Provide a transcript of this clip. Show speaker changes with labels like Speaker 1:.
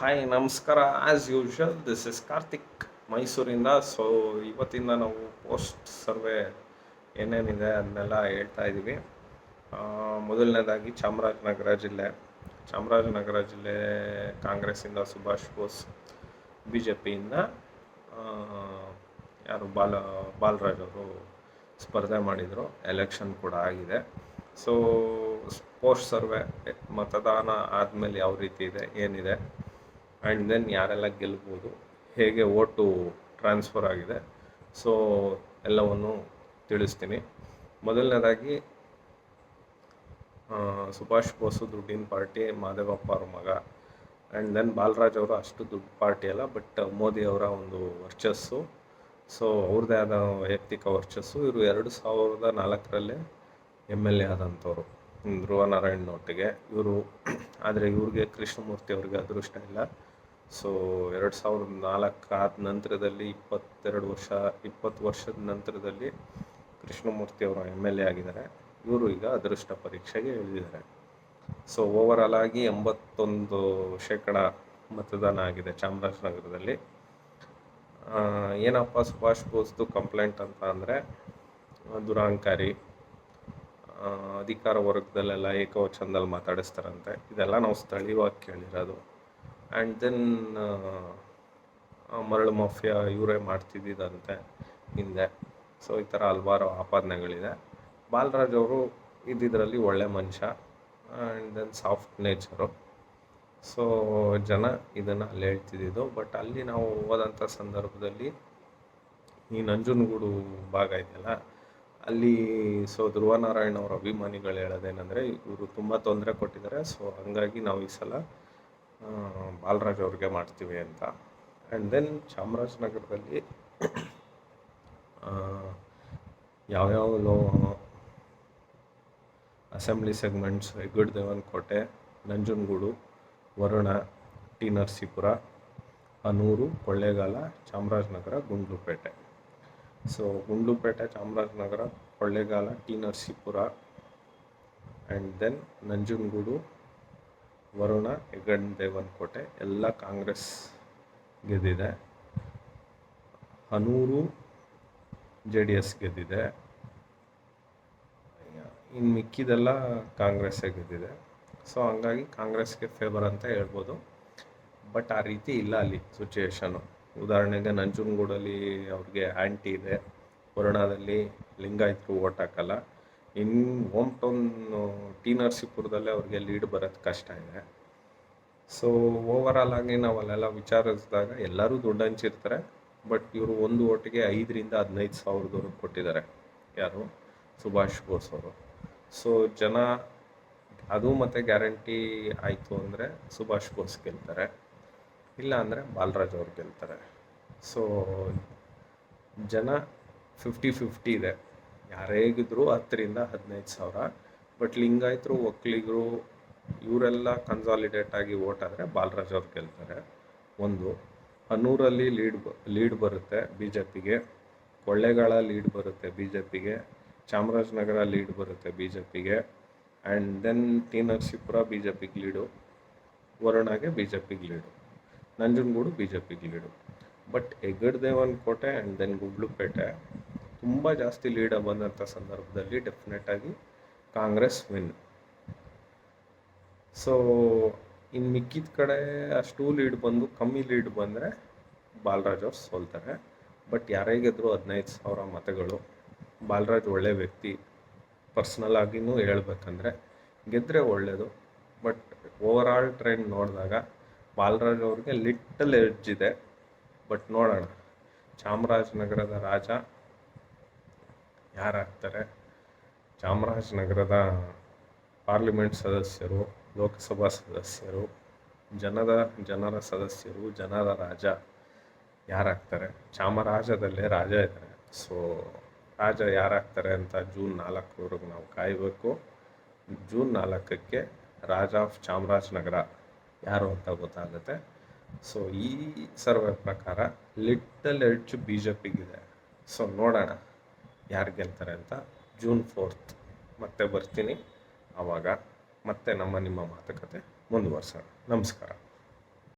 Speaker 1: Hi ನಮಸ್ಕಾರ. As usual this is Karthik ಮೈಸೂರಿಂದ so ಇವತ್ತಿಂದ ನಾವು ಪೋಸ್ಟ್ ಸರ್ವೆ ಏನೇನಿದೆ ಅದನ್ನೆಲ್ಲ ಹೇಳ್ತಾ ಇದ್ದೀವಿ. ಮೊದಲನೇದಾಗಿ ಚಾಮರಾಜನಗರ ಜಿಲ್ಲೆ. ಚಾಮರಾಜನಗರ ಜಿಲ್ಲೆ ಕಾಂಗ್ರೆಸ್ಸಿಂದ ಸುಭಾಷ್ ಬೋಸ್ ಬಿ ಜೆ ಪಿಯಿಂದ ಯಾರು ಬಾಲ, ಬಾಲರಾಜ್ ಅವರು ಸ್ಪರ್ಧೆ ಮಾಡಿದರು. ಎಲೆಕ್ಷನ್ ಕೂಡ ಆಗಿದೆ. ಸೊ ಪೋಸ್ಟ್ ಸರ್ವೆ ಮತದಾನ ಆದಮೇಲೆ ಯಾವ ರೀತಿ ಇದೆ, ಏನಿದೆ? ಆ್ಯಂಡ್ ದೆನ್ ಯಾರೆಲ್ಲ ಗೆಲ್ಬೋದು, ಹೇಗೆ ಓಟು ಟ್ರಾನ್ಸ್ಫರ್ ಆಗಿದೆ ಸೊ ಎಲ್ಲವನ್ನು ತಿಳಿಸ್ತೀನಿ. ಮೊದಲನೇದಾಗಿ ಸುಭಾಷ್ ಬೋಸು ದುಡ್ಡಿನ ಪಾರ್ಟಿ, ಮಾದೇವಪ್ಪ ಅವ್ರ ಮಗ. ಆ್ಯಂಡ್ ದೆನ್ ಬಾಲರಾಜ್ ಅವರು ಅಷ್ಟು ದುಡ್ಡು ಪಾರ್ಟಿ ಅಲ್ಲ ಬಟ್ ಮೋದಿ ಅವರ ಒಂದು ವರ್ಚಸ್ಸು. ಸೊ ಅವ್ರದ್ದೇ ಆದ ವೈಯಕ್ತಿಕ ವರ್ಚಸ್ಸು. ಇವರು ಎರಡು ಸಾವಿರದ ನಾಲ್ಕರಲ್ಲೇ ಎಂ ಎಲ್ ಎ ಆದಂಥವ್ರು ಧ್ರುವ ನಾರಾಯಣ್ ಒಟ್ಟಿಗೆ ಇವರು, ಆದರೆ ಇವ್ರಿಗೆ ಕೃಷ್ಣಮೂರ್ತಿ ಅವ್ರಿಗೆ ಅದೃಷ್ಟ ಇಲ್ಲ. ಸೊ ಎರಡು ಸಾವಿರದ ನಾಲ್ಕು ಆದ ನಂತರದಲ್ಲಿ ಇಪ್ಪತ್ತೆರಡು ವರ್ಷ, ಇಪ್ಪತ್ತು ವರ್ಷದ ನಂತರದಲ್ಲಿ ಕೃಷ್ಣಮೂರ್ತಿ ಅವರು ಎಂ ಎಲ್ ಎ ಆಗಿದ್ದಾರೆ. ಇವರು ಈಗ ಅದೃಷ್ಟ ಪರೀಕ್ಷೆಗೆ ಇಳಿದಿದ್ದಾರೆ. ಸೊ ಓವರಾಲ್ ಆಗಿ ಎಂಬತ್ತೊಂದು ಶೇಕಡ ಮತದಾನ ಆಗಿದೆ ಚಾಮರಾಜನಗರದಲ್ಲಿ. ಏನಪ್ಪ ಸುಭಾಷ್ ಬೋಸ್ದು ಕಂಪ್ಲೇಂಟ್ ಅಂತ ಅಂದರೆ ದುರಾಂಕಾರಿ ಅಧಿಕಾರ ವರ್ಗದಲ್ಲೆಲ್ಲ ಏಕವಚನದಲ್ಲಿ ಮಾತಾಡಿಸ್ತಾರಂತೆ. ಇದೆಲ್ಲ ನಾವು ಸ್ಥಳೀಯವಾಗಿ ಕೇಳಿರೋದು. ಆ್ಯಂಡ್ ದೆನ್ ಮರಳು ಮಾಫಿಯಾ ಇವರೇ ಮಾಡ್ತಿದ್ದಂತೆ ಹಿಂದೆ. ಸೊ ಈ ಥರ ಹಲವಾರು ಆಪಾದನೆಗಳಿದೆ. ಬಾಲರಾಜ್ ಅವರು ಇದ್ದಿದ್ರಲ್ಲಿ ಒಳ್ಳೆ ಮನುಷ್ಯ and then soft nature so ಜನ ಇದನ್ನು ಅಲ್ಲಿ ಹೇಳ್ತಿದ್ದಿದ್ದು. ಬಟ್ ಅಲ್ಲಿ ನಾವು ಹೋದಂಥ ಸಂದರ್ಭದಲ್ಲಿ ಈ ನಂಜನಗೂಡು ಭಾಗ ಇದೆಯಲ್ಲ, ಅಲ್ಲಿ ಸೊ ಧ್ರುವನಾರಾಯಣ ಅವರ ಅಭಿಮಾನಿಗಳು ಹೇಳೋದೇನೆಂದರೆ ಇವರು ತುಂಬ ತೊಂದರೆ ಕೊಟ್ಟಿದ್ದಾರೆ. ಸೊ ಹಂಗಾಗಿ ನಾವು ಈ ಸಲ ಬಾಲರಾಜ್ ಅವ್ರಿಗೆ ಮಾಡ್ತೀವಿ ಅಂತ. ಆ್ಯಂಡ್ ದೆನ್ ಚಾಮರಾಜನಗರದಲ್ಲಿ ಯಾವ್ಯಾವ assembly segments Heggad Devanakote, Nanjangud, Varuna, T Narasipur, Hanur, Kollegal, Chamarajanagar, Gundlupet. So Gundlupet, Chamarajanagar, Kollegal, T Narasipur and then Nanjangud Varuna Heggad Devanakote, ಎಲ್ಲ ಕಾಂಗ್ರೆಸ್ ಗೆದ್ದಿದೆ ಹನೂರು ಜೆ ಡಿ ಎಸ್ ಗೆದ್ದಿದೆ. ಇನ್ನು ಮಿಕ್ಕಿದೆಲ್ಲ ಕಾಂಗ್ರೆಸ್ಸೇ ಗೆದ್ದಿದೆ. ಸೊ ಹಂಗಾಗಿ ಕಾಂಗ್ರೆಸ್ಗೆ ಫೇವರ್ ಅಂತ ಹೇಳ್ಬೋದು. ಬಟ್ ಆ ರೀತಿ ಇಲ್ಲ ಅಲ್ಲಿ ಸಿಚುಯೇಷನು ಉದಾಹರಣೆಗೆ ನಂಜನಗೂಡಲ್ಲಿ ಅವ್ರಿಗೆ ಆ್ಯಂಟಿ ಇದೆ. ವರುಣಾದಲ್ಲಿ ಲಿಂಗಾಯತರು ಓಟ್ ಹಾಕಲ್ಲ. ಇನ್ನು ಹೋಮ್ ಟೌನ್ ಟಿ ನರಸೀಪುರದಲ್ಲೇ ಅವ್ರಿಗೆ ಲೀಡ್ ಬರೋದು ಕಷ್ಟ ಇದೆ. ಸೊ ಓವರಾಲ್ ಆಗಿ ನಾವು ಅಲ್ಲೆಲ್ಲ ವಿಚಾರಿಸಿದಾಗ ಎಲ್ಲರೂ ದುಡ್ಡು ಹಂಚಿರ್ತಾರೆ ಬಟ್ ಇವರು ಒಂದು ಓಟಿಗೆ ಐದರಿಂದ ಹದಿನೈದು ಸಾವಿರದವರೆಗೆ ಕೊಟ್ಟಿದ್ದಾರೆ ಯಾರು? ಸುಭಾಷ್ ಬೋಸ್ ಅವರು. ಸೊ ಜನ ಅದು ಮತ್ತು ಗ್ಯಾರಂಟಿ ಆಯಿತು ಅಂದರೆ ಸುಭಾಷ್ ಬೋಸ್ ಗೆಲ್ತಾರೆ, ಇಲ್ಲ ಅಂದರೆ ಬಾಲರಾಜ್ ಅವ್ರು ಗೆಲ್ತಾರೆ. ಸೊ ಜನ ಫಿಫ್ಟಿ ಫಿಫ್ಟಿ ಇದೆ. ಯಾರೇ ಗೆದ್ರೂ ಹತ್ತರಿಂದ ಹದಿನೈದು ಸಾವಿರ. ಬಟ್ ಲಿಂಗಾಯತರು, ಒಕ್ಕಲಿಗರು, ಇವರೆಲ್ಲ ಕನ್ಸಾಲಿಡೇಟ್ ಆಗಿ ಓಟ್ ಆದರೆ ಬಾಲರಾಜ್ ಅವ್ರು ಗೆಲ್ತಾರೆ. ಒಂದು, ಹನೂರಲ್ಲಿ ಲೀಡ್ ಲೀಡ್ ಬರುತ್ತೆ ಬಿ ಜೆ ಪಿಗೆ ಕೊಳ್ಳೇಗಾಲ ಲೀಡ್ ಬರುತ್ತೆ ಬಿ ಜೆ ಪಿಗೆ ಚಾಮರಾಜನಗರ ಲೀಡ್ ಬರುತ್ತೆ ಬಿ ಜೆ ಪಿಗೆ and then T Narasipura B J ಪಿಗೆ ಲೀಡು ವರುಣಾಗೆ ಬಿ ಜೆ ಪಿಗೆ ಲೀಡು ನಂಜನಗೂಡು ಬಿ ಜೆ ಪಿಗೆ lead but Heggadadevanakote and then Gundlupet. ತುಂಬ ಜಾಸ್ತಿ ಲೀಡ್ ಬಂದಂಥ ಸಂದರ್ಭದಲ್ಲಿ ಡೆಫಿನೆಟಾಗಿ ಕಾಂಗ್ರೆಸ್ ವಿನ್ ಸೊ ಇನ್ನು ಮಿಕ್ಕಿದ ಕಡೆ ಅಷ್ಟು ಲೀಡ್ ಬಂದು ಕಮ್ಮಿ ಲೀಡ್ ಬಂದರೆ ಬಾಲರಾಜ್ ಅವ್ರು ಸೋಲ್ತಾರೆ. ಬಟ್ ಯಾರೇ ಗೆದ್ದರೂ ಹದಿನೈದು ಸಾವಿರ ಮತಗಳು. ಬಾಲರಾಜ್ ಒಳ್ಳೆ ವ್ಯಕ್ತಿ. ಪರ್ಸ್ನಲ್ ಆಗಿನೂ ಹೇಳ್ಬೇಕಂದ್ರೆ ಗೆದ್ದರೆ ಒಳ್ಳೆಯದು ಬಟ್ ಓವರ್ ಆಲ್ ಟ್ರೆಂಡ್ ನೋಡಿದಾಗ ಬಾಲರಾಜ್ ಅವ್ರಿಗೆ ಲಿಟ್ಟಲ್ ಎಡ್ಜ್ ಇದೆ. ಬಟ್ ನೋಡೋಣ. ಚಾಮರಾಜನಗರದ ರಾಜ ಯಾರಾಗ್ತಾರೆ? ಚಾಮರಾಜನಗರದ ಪಾರ್ಲಿಮೆಂಟ್ ಸದಸ್ಯರು, ಲೋಕಸಭಾ ಸದಸ್ಯರು ಜನದ ಜನರ ಸದಸ್ಯರು, ಜನರ ರಾಜ ಯಾರಾಗ್ತಾರೆ? ಚಾಮರಾಜದಲ್ಲೇ ರಾಜ ಇದ್ದಾರೆ. ಸೊ ರಾಜ ಯಾರಾಗ್ತಾರೆ ಅಂತ ಜೂನ್ ನಾಲ್ಕರವರೆಗೆ ನಾವು ಕಾಯಬೇಕು. ಜೂನ್ ನಾಲ್ಕಕ್ಕೆ ರಾಜ ಆಫ್ ಚಾಮರಾಜನಗರ ಯಾರು ಅಂತ ಗೊತ್ತಾಗುತ್ತೆ. ಸೊ ಈ ಸರ್ವೆ ಪ್ರಕಾರ ಲಿಟಲ್ ಎಡ್ಜ್ ಬಿ ಜೆ ಪಿಗಿದೆ ಸೊ ನೋಡೋಣ. ಯಾರು ಗೆಲ್ತಾರೆ ಅಂತ? ಜೂನ್ ಫೋರ್ತ್ ಮತ್ತೆ ಬರ್ತೀನಿ. ಆವಾಗ ಮತ್ತೆ ನಮ್ಮ ನಿಮ್ಮ ಮಾತುಕತೆ ಮುಂದುವರ್ಸೋಣ. ನಮಸ್ಕಾರ.